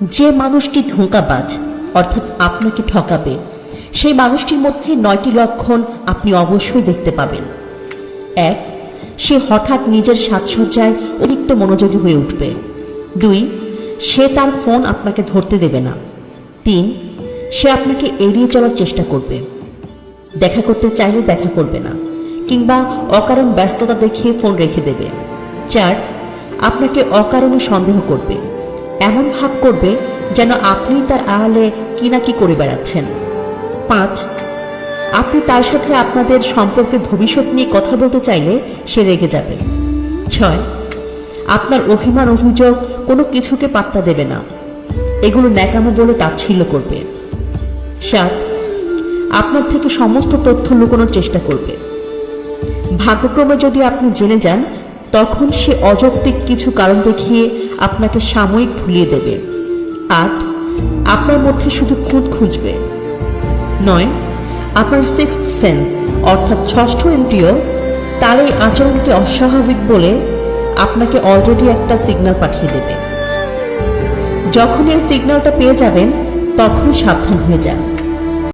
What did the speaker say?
যে মানুষটি ধোঁকাবাজ, অর্থাৎ আপনাকে ঠকাবে, সেই মানুষটির মধ্যে নয়টি লক্ষণ আপনি অবশ্যই দেখতে পাবেন। এক, সে হঠাৎ নিজের সাজসজ্জায় অতিরিক্ত মনোযোগী হয়ে উঠবে। দুই, সে তার ফোন আপনাকে ধরতে দেবে না। তিন, সে আপনাকে এড়িয়ে চলার চেষ্টা করবে। দেখা করতে চাইলে দেখা করবে না, কিংবা অকারণ ব্যস্ততা দেখিয়ে ফোন রেখে দেবে। চার, আপনাকে অকারণে সন্দেহ করবে। এমন ভাব করবে যেন আপনি তার আড়ালে কি না কি করে বেড়াচ্ছেন। পাঁচ, আপনি তার সাথে আপনাদের সম্পর্কের ভবিষ্যৎ নিয়ে কথা বলতে চাইলে সে রেগে যাবে। ছয়, আপনার অভিমান অভিযোগ কোনো কিছুকে পাত্তা দেবে না। এগুলো ন্যাকামো বলে তাচ্ছিল্য করবে। সাত, আপনার থেকে সমস্ত তথ্য লুকোনোর চেষ্টা করবে। ভাগ্যক্রমে যদি আপনি জেনে যান, তখন সে অযৌক্তিক কিছু কারণ দেখিয়ে আপনাকে সাময়িক ভুলিয়ে দেবে। আট, আপনার মধ্যে শুধু খুঁত খুঁজবে। নয়, আপনার সিক্স সেন্স অর্থাৎ ষষ্ঠ ইন্দ্রিয়, তার এই আচরণকে অস্বাভাবিক বলে আপনাকে অলরেডি একটা সিগন্যাল পাঠিয়ে দেবে। যখন এই সিগন্যালটা পেয়ে যাবেন, তখনই সাবধান হয়ে যান।